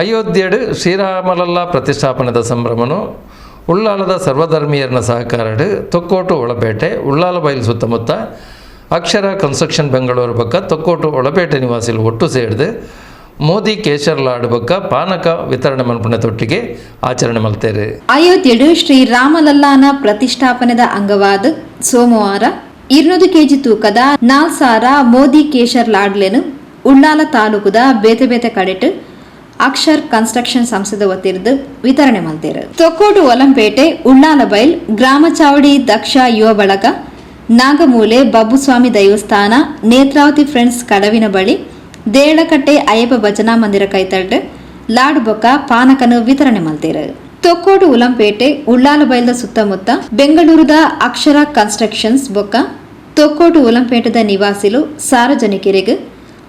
ಅಯೋಧ್ಯೆಡು ಶ್ರೀರಾಮಲಲ್ಲಾ ಪ್ರತಿಷ್ಠಾಪನದ ಸಂಭ್ರಮನು, ಉಳ್ಳಾಲದ ಸರ್ವಧರ್ಮೀಯರನ ಸಹಕಾರಡು, ತೊಕ್ಕೋಟು ಒಳಪೇಟೆ, ಉಳ್ಳಾಲ ಬಯಲು ಸುತ್ತಮುತ್ತ ಅಕ್ಷರ ಕನ್ಸ್ಟ್ರಕ್ಷನ್ ಬೆಂಗಳೂರು ಪಕ್ಕ ತೊಕ್ಕೋಟು ಒಳಪೇಟೆ ನಿವಾಸಿಲು ಒಟ್ಟು ಸೇರಿದೆ, ಮೋದಿ ಕೇಶರ್ಲಾಡ್ ಬಕ್ಕ ಪಾನಕ ವಿತರಣೆ ಮಲ್ಪನೆ ತೊಟ್ಟಿಗೆ ಆಚರಣೆ ಮಲ್ತೇರೆ. ಅಯೋಧ್ಯೆಡು ಶ್ರೀ ರಾಮಲಲ್ಲಾನ ಪ್ರತಿಷ್ಠಾಪನೆದ ಅಂಗವಾದ ಸೋಮವಾರ ಇರ್ನೂರು ಕೆಜಿ ತೂಕದ ನಾಲ್ಸಾರ ಮೋದಿ ಕೇಶರ್ ಲಾಡ್ಲೆನು ಉಳ್ಳಾಲ ತಾಲೂಕುದ ಬೇತೆ ಬೇತೆ ಕಡೆಟು ಅಕ್ಷರ್ ಕನ್ಸ್ಟ್ರಕ್ಷನ್ ಸಂಸ್ಥೆ ವತಿರ್ದು ವಿತರಣೆ ಮಲ್ತೇರು ತೊಕ್ಕೋಟು ಒಲಂಪೇಟೆ, ಉಳ್ಳಾಲ ಬೈಲ್, ಗ್ರಾಮ ಚಾವಡಿ, ದಕ್ಷ ಯುವ ಬಳಗ, ನಾಗಮೂಲೆ, ಬಬ್ಬುಸ್ವಾಮಿ ದೈವಸ್ಥಾನ, ನೇತ್ರಾವತಿ ಫ್ರೆಂಡ್ಸ್ ಕಡವಿನ ಬಳಿ, ದೇಳಕಟ್ಟೆ ಅಯ್ಯಪ್ಪ ಭಜನಾ ಮಂದಿರ ಕೈತಡ್ಡು ಲಾಡ್ ಬೊಕ್ಕ, ಪಾನಕನು ವಿತರಣೆ ಮಲ್ತೇರು ತೊಕ್ಕೋಡು ಉಲಂಪೇಟೆ ಉಳ್ಳಾಲ ಬೈಲ್ದ ಸುತ್ತಮುತ್ತ ಬೆಂಗಳೂರದ ಅಕ್ಷರ ಕನ್ಸ್ಟ್ರಕ್ಷನ್ಸ್ ಬೊಕ್ಕ ತೊಕ್ಕೋಟು ಉಲಂಪೇಟದ ನಿವಾಸಿಲು ಸಾರ್ವಜನಿಕರಿಗೆ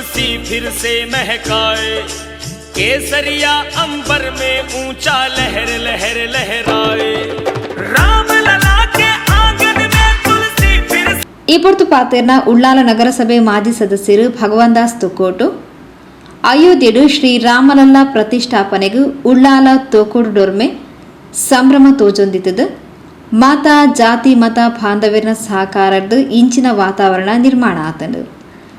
तुलसी फिर से महकाए केसरिया अंबर में ऊंचा लहर लहर लहराए राम लला के आंगन में तुलसी फिर से ಈ ಪೊರ್ತು ಪಾತೇರ್ನ ಉಳ್ಳಾಲ ನಗರಸಭೆ ಮಾಜಿ ಸದಸ್ಯರು ಭಗವಾನ್ ದಾಸ್ ತುಕೋಟು ಅಯೋಧ್ಯೆಡು ಶ್ರೀ ರಾಮಲಲ್ಲ ಪ್ರತಿಷ್ಠಾಪನೆಗೂ ಉಳ್ಳಾಲ ತೋಕೋಡು ಡೊರ್ಮೆ ಸಂಭ್ರಮ ತೋಜೊಂದಿತದು ಮಾತ ಜಾತಿ ಮತ ಬಾಂಧವ್ಯನ ಸಹಕಾರದ್ದು ಇಂಚಿನ ವಾತಾವರಣ ನಿರ್ಮಾಣ ಆತನು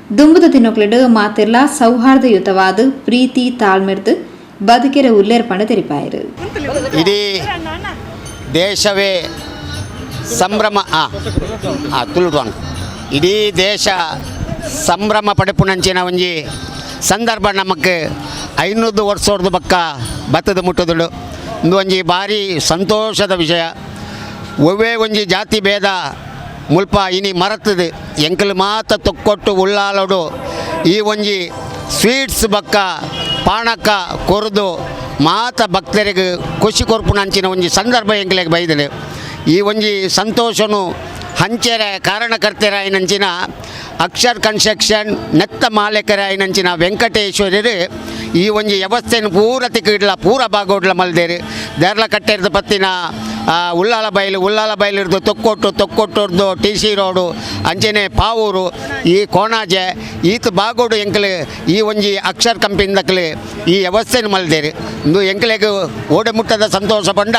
ದುಂಬುದ ತಿನ್ನೊಕ್ಲೆಡು ಮಾತೆಲ್ಲ ಸೌಹಾರ್ದಯುತವಾದ ಪ್ರೀತಿ ತಾಳ್ಮೆರ್ದು ಬದುಕಿರ ಉಲ್ಲೇರ್ಪಣ ತೆರಿಪಾಯರು. ಇಡೀ ದೇಶವೇ ಸಂಭ್ರಮ ತುಳುಡ್ವಾಂಗ್ ಇಡೀ ದೇಶ ಸಂಭ್ರಮ ಪಡೆಪುಣಂಚಿನ ಒಂಜಿ ಸಂದರ್ಭ ನಮಕ್ ಐನೂರು ವರ್ಷದ ಬಕ್ಕ ಬತ್ತದ ಮುಟ್ಟದಳು ಇಂದು ಒಂಜಿ ಭಾರಿ ಸಂತೋಷದ ವಿಷಯ. ಒವ್ವೇ ಒಂಜಿ ಜಾತಿ ಭೇದ ಮುಲ್ಪ ಇನಿ ಮರತದೆ. ಎಂಕಲ್ ಮಾತ ತೊಕ್ಕೊಟ್ಟು ಉಳ್ಳಾಲೋಡು. ಈ ಒಂಜಿ ಸ್ವೀಟ್ಸ್ ಬಕ್ಕ, ಪಾಣಕ್ಕ ಕೊರ್ದು. ಮಾತ ಭಕ್ತರಿಗೆ ಖುಷಿ ಕೊರ್ಪುನಂಚಿನ ಒಂಜಿ ಸಂದರ್ಭ ಎಂಕಲೆಗೆ ಬೈದಿದೆ ಈ ಒಂಜಿ ಸಂತೋಷನು ಹಂಚೆರ ಕಾರಣಕರ್ತೆರ ಐನಂಚಿನ ಅಕ್ಷರ್ ಕನ್ಸ್ಟ್ರಕ್ಷನ್ ನೆತ್ತ ಮಾಲೀಕರ ಐನಂಚಿನ ವೆಂಕಟೇಶ್ವರರು. ಈ ಒಂಜಿ ವ್ಯವಸ್ಥೆಯನ್ನು ಪೂರ ತಿಕ್ಕಿಡ್ಲ, ಪೂರ ಬಾಗೋಡ್ಲ ಮಲ್ದೇರು. ದೇರ್ಲ ಕಟ್ಟೆರದ ಪತ್ತಿನ ಉಳ್ಳಾಲ ಬೈಲು, ಉಳ್ಳಾಲ ಬೈಲಿರ್ದು ತೊಕ್ಕೊಟ್ಟು, ತೊಕ್ಕೊಟ್ಟುರ್ದು ಟಿ ಸಿ ರೋಡು, ಅಂಜನೆ ಪಾವೂರು, ಈ ಕೋಣಾಜೆ, ಈತ ಬಾಗೋಡು ಎಂಕಲು, ಈ ಒಂಜಿ ಅಕ್ಷರ್ ಕಂಪನಿದಕ್ಲು ಈ ವ್ಯವಸ್ಥೆನ ಮಲ್ದೇರಿ. ಇಂದು ಎಂಕಲೆಗೆ ಓಡೆ ಮುಟ್ಟದ ಸಂತೋಷ ಪಂಡ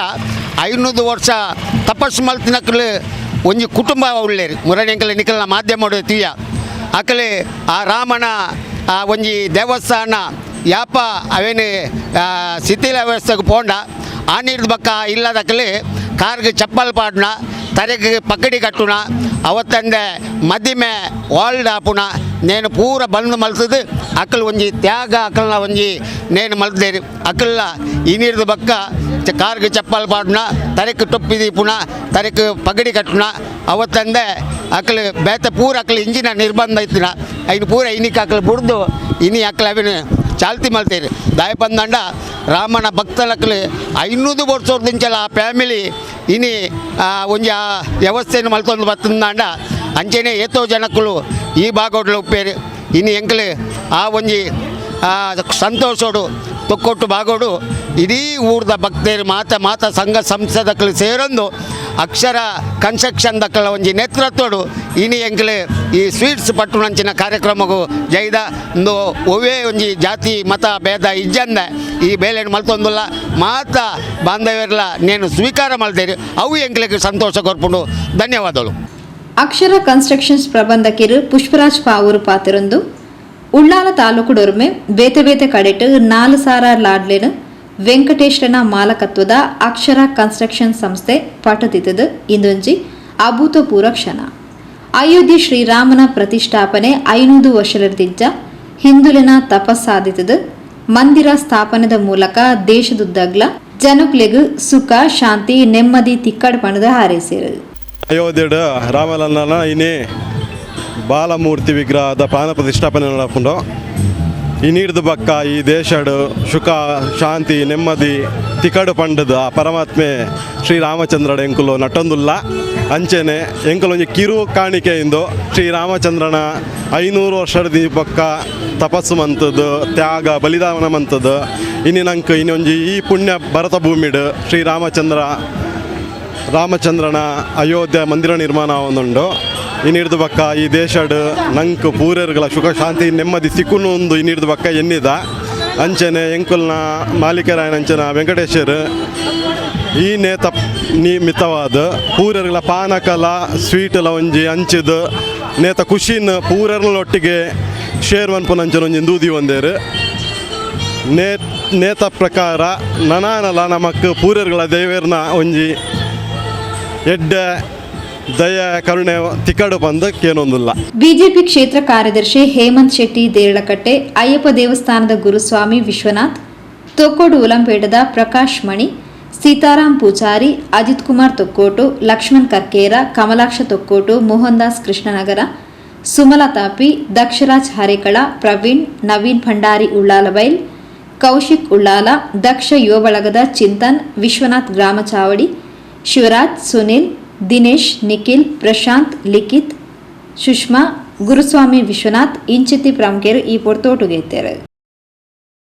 ಐನೂರು ವರ್ಷ ತಪಸ್ಸು ಮಲ್ತಿನಕ್ಲು ಒಂಜಿ ಕುಟುಂಬ ಉಳ್ಳೇರು. ಮುರಡೆಂಕಲ್ ನಿಕಲ್ನ ಮಾಧ್ಯಮ ತೀಯ. ಅಕಲೆ ಆ ರಾಮನ, ಆ ಒಂಜಿ ದೇವಸ್ಥಾನ, ಯಾಪ ಅವೇನು ಶಿಥಿಲ ವ್ಯವಸ್ಥೆಗೆ ಪೋಂಡ. ಆ ನೀರ್ದ ಬಕ್ಕ ಇಲ್ಲದಕ್ಕಲೆ ಕಾರ್ಗೆ ಚಪ್ಪಲ್ ಪಾಡ್ನ ತರೆಗೆ ಪಕ್ಕಡಿ ಕಟ್ಟುಣ ಅವತ್ತಂದೆ ಮದಿಮೆ ವಾಲ್ಡ್ ಆಪುಣ ನೇನು ಪೂರ ಬಂದು ಮಲ್ತದು ಅಕ್ಕಲ್ ಒಂಜಿ ತ್ಯಾಗ ಅಕ್ಕಲ್ನ ಒಂಜಿ ನೇನು ಮಲ್ತೇರಿ ಈ ನೀರ್ದ ಬಕ್ಕ ಕಾರ್ಗೆ ಚಪ್ಪಲ್ ಪಾಡ್ನ ತರಕ್ಕೆ ಟೊಪ್ಪಿ ದೀಪುಣ ತರೆಕ್ ಪಗಡಿ ಕಟ್ಟುಣ ಅವತ್ತಂದೆ ಅಕ್ಕಲ್ ಬೇತ ಪೂರ ಅಕ್ಕಲ್ ಇಂಜಿನ ನಿರ್ಬಂಧ ಐತಿನ ಐನು ಪೂರ ಇನಿಕ್ ಅಕ್ಕಲ್ ಬುಡ್ದು, ಇನಿ ಅಕ್ಕಲ್ ಅವಿನ ಚಾಲ್ತಿ ಮಲ್ತೇರಿ. ದಾಯ ಬಂದಂಡ ರಾಮನ ಭಕ್ತಲಕ್ಕಲು ಐನೂರು ವರ್ಷದಿಂಚಲ ಆ ಫ್ಯಾಮಿಲಿ ಇನಿ ಒಂಜಿ ಆ ವ್ಯವಸ್ಥೆಯನ್ನು ಮಲ್ತೊಂದು ಬತ್ತಂದಾಂಡ ಅಂಚೆನೆ ಏತೋ ಜನಕ್ಕಳು ಈ ಬಾಗೋಡ್ಲ ಉಪ್ಪೇರಿ ಇನ್ನು ಎಂಕಲು ಆ ಒಂಜಿ ಸಂತೋಷೋಡು, ತೊಕ್ಕೊಟ್ಟು ಬಾಗೋಡು ಇಡೀ ಊರ್ದ ಭಕ್ತರು ಮಾತ ಮಾತ ಸಂಘ ಸಂಸ್ಥೆದಕ್ಕಲು ಸೇರೊಂದು ಅಕ್ಷರ ಕನ್ಸ್ಟ್ರಕ್ಷನ್ ದಕ್ಕಲ ಒಂಜಿ ನೇತೃತ್ವಡು. ಇನಿ ಎಂಕ್ಲೆ ಈ ಸ್ವೀಟ್ಸ್ ಪಟ್ಟುನಂಚಿನ ಕಾರ್ಯಕ್ರಮಗೂ ಜೈದ ಒಂದು ಒವೇ ಒಂಜಿ ಜಾತಿ, ಮತ, ಭೇದ ಇಜ್ಜಂದ ಈ ಬೇಲೆಣ್ಣು ಮಲ್ತೊಂದುಲ್ಲ. ಮಾತ ಬಾಂಧವ್ಯರ್ಲ ನೇನು ಸ್ವೀಕಾರ ಮಾಡ್ತೇರಿ ಅವು ಎಂಕ್ಲೆಗೆ ಸಂತೋಷ ಕೊರ್ಪುಂಡು. ಧನ್ಯವಾದಗಳು. ಅಕ್ಷರ ಕನ್ಸ್ಟ್ರಕ್ಷನ್ಸ್ ಪ್ರಬಂಧಕಿರು ಪುಷ್ಪರಾಜ್ ಪಾವೂರು ಪಾತಿರೊಂದು. ಉಳ್ಳಾಲ ತಾಲೂಕು ಡೊರ್ಮೆ ಬೇತೆ ಬೇತೆ ಕಡೆಟ್ ನಾಲ್ ಸಾರ ಲಾಡ್ಲೆನು ವೆಂಕಟೇಶ್ವರನ ಮಾಲಕತ್ವದ ಅಕ್ಷರ ಕನ್ಸ್ಟ್ರಕ್ಷನ್ ಸಂಸ್ಥೆ ಪಟದಿತದು ಇಂದೊಂಜಿ ಅಭೂತಪೂರ್ವ ಕ್ಷಣ. ಅಯೋಧ್ಯೆ ಶ್ರೀರಾಮನ ಪ್ರತಿಷ್ಠಾಪನೆ ಐನೂರು ವರ್ಷಲರ್ದಿಜ್ಜ ಹಿಂದುಲಿನ ತಪಸ್ಸಾದಿತದು ಮಂದಿರ ಸ್ಥಾಪನೆದ ಮೂಲಕ ದೇಶದುದ್ದಗ್ಲ ಜನಕ್ಲೆಗ್ ಸುಖ, ಶಾಂತಿ, ನೆಮ್ಮದಿ, ತಿಕ್ಕಡ್ ಪಣದ ಹಾರೈಸಿರು ಅಯೋಧ್ಯೆಡ್ ರಾಮಲಲ್ಲನ ಇನ್ನೇ ಬಾಲಮೂರ್ತಿ ವಿಗ್ರಹದ ಪಾನ ಪ್ರತಿಷ್ಠಾಪನೆ ನಡಪುಂಡು ಈ ನೀಡ್ದು ಬಕ್ಕ, ಈ ದೇಶಡ್ ಸುಖ, ಶಾಂತಿ, ನೆಮ್ಮದಿ, ತಿಕಡು ಪಂಡದ ಪರಮಾತ್ಮೆ ಶ್ರೀರಾಮಚಂದ್ರಡ ಎಂಕುಲು ನಟೊಂದುಲ್ಲ. ಅಂಚೆನೆ ಎಂಕುಲು ಒಂಜಿ ಕಿರು ಕಾಣಿಕೆಯಿಂದು ಶ್ರೀರಾಮಚಂದ್ರನ ಐನೂರು ವರ್ಷದ ದಿ ಬಕ್ಕ ತಪಸ್ಸು ಮಂತದ್ದು ತ್ಯಾಗ, ಬಲಿದಾನ ಮಂತದ್ದು ಇನ್ನಿನಂಕ್ ಇನ್ನೊಂಜಿ ಈ ಪುಣ್ಯ ಭರತ ಭೂಮಿಡು ಶ್ರೀರಾಮಚಂದ್ರ ರಾಮಚಂದ್ರನ ಅಯೋಧ್ಯೆ ಮಂದಿರ ನಿರ್ಮಾಣ ಒಂದುಂಡು. ಇನ್ನಿಡ್ದು ಬಕ್ಕ, ಈ ದೇಶಡ್ ನಂಕ್ ಪೂರರ್ಗಳ ಸುಖ, ಶಾಂತಿ, ನೆಮ್ಮದಿ ಸಿಕ್ಕುನು ಒಂದು ಇನ್ನಿಡ್ದು ಬಕ್ಕ ಎನ್ನಿದ. ಅಂಚನೆ ಎಂಕುಲ್ನ ಮಾಲೀಕರಾಯನ ಅಂಚನ ವೆಂಕಟೇಶ್ವರ್ ಈ ನೇತ ನಿಮಿತ್ತವಾದ ಪೂರರ್ಗಳ ಪಾನಕಲ ಸ್ವೀಟ್ಲ ಒಂಜಿ ಅಂಚಿದ ನೇತ ಖುಷಿನ ಪೂರರ್ನೊಟ್ಟಿಗೆ ಶೇರ್ ಮನ್ಪುನಂಚನ ಒಂಜಿ ದೂದಿ ಒಂದೇರು. ನೇ, ನೇತ ಪ್ರಕಾರ ನನಾನಲ ನಮಕ್ ಪೂರರ್ಗಳ ದೇವೇರ್ನ ಒಂಜಿ ಎಡ್ಡೆ ದಯ, ಕರುಣೆ, ತಿಕ್ಕಡು ಬಂದಕ್ಕೇನೊಂದಿಲ್ಲ ಬಿಜೆಪಿ ಕ್ಷೇತ್ರ ಕಾರ್ಯದರ್ಶಿ ಹೇಮಂತ್ ಶೆಟ್ಟಿ ದೇರಳಕಟ್ಟೆ, ಅಯ್ಯಪ್ಪ ದೇವಸ್ಥಾನದ ಗುರುಸ್ವಾಮಿ ವಿಶ್ವನಾಥ್, ತೊಕ್ಕೋಡು ಉಲಂಪೇಟದ ಪ್ರಕಾಶ್ ಮಣಿ ಸೀತಾರಾಮ್ ಪೂಜಾರಿ, ಅಜಿತ್ ಕುಮಾರ್ ತೊಕ್ಕೋಟು, ಲಕ್ಷ್ಮಣ್ ಕರ್ಕೇರ, ಕಮಲಾಕ್ಷ ತೊಕ್ಕೋಟು ಮೋಹನ್ ದಾಸ್ ಕೃಷ್ಣನಗರ ಸುಮಲಾ ತಾಪಿ, ದಕ್ಷರಾಜ್ ಹರೇಕಳ, ಪ್ರವೀಣ್, ನವೀನ್ ಭಂಡಾರಿ ಉಳ್ಳಾಲಬೈಲ್ ಕೌಶಿಕ್ ಉಳ್ಳಾಲ, ದಕ್ಷ ಯುವ ಬಳಗದ ಚಿಂತನ್, ವಿಶ್ವನಾಥ್ ಗ್ರಾಮ ಚಾವಡಿ, ಶಿವರಾಜ್, ಸುನಿಲ್ ದಿನೇಶ್ ನಿಖಿಲ್ ಪ್ರಶಾಂತ್ ಲಿಖಿತ್ ಸುಷ್ಮಾ ಗುರುಸ್ವಾಮಿ ವಿಶ್ವನಾಥ್ ಇಂಚಿತಿ ಪ್ರಾಮುಖ್ಯರು ಈ ಪೊರ್ತೋಟುಗೆತ್ತರು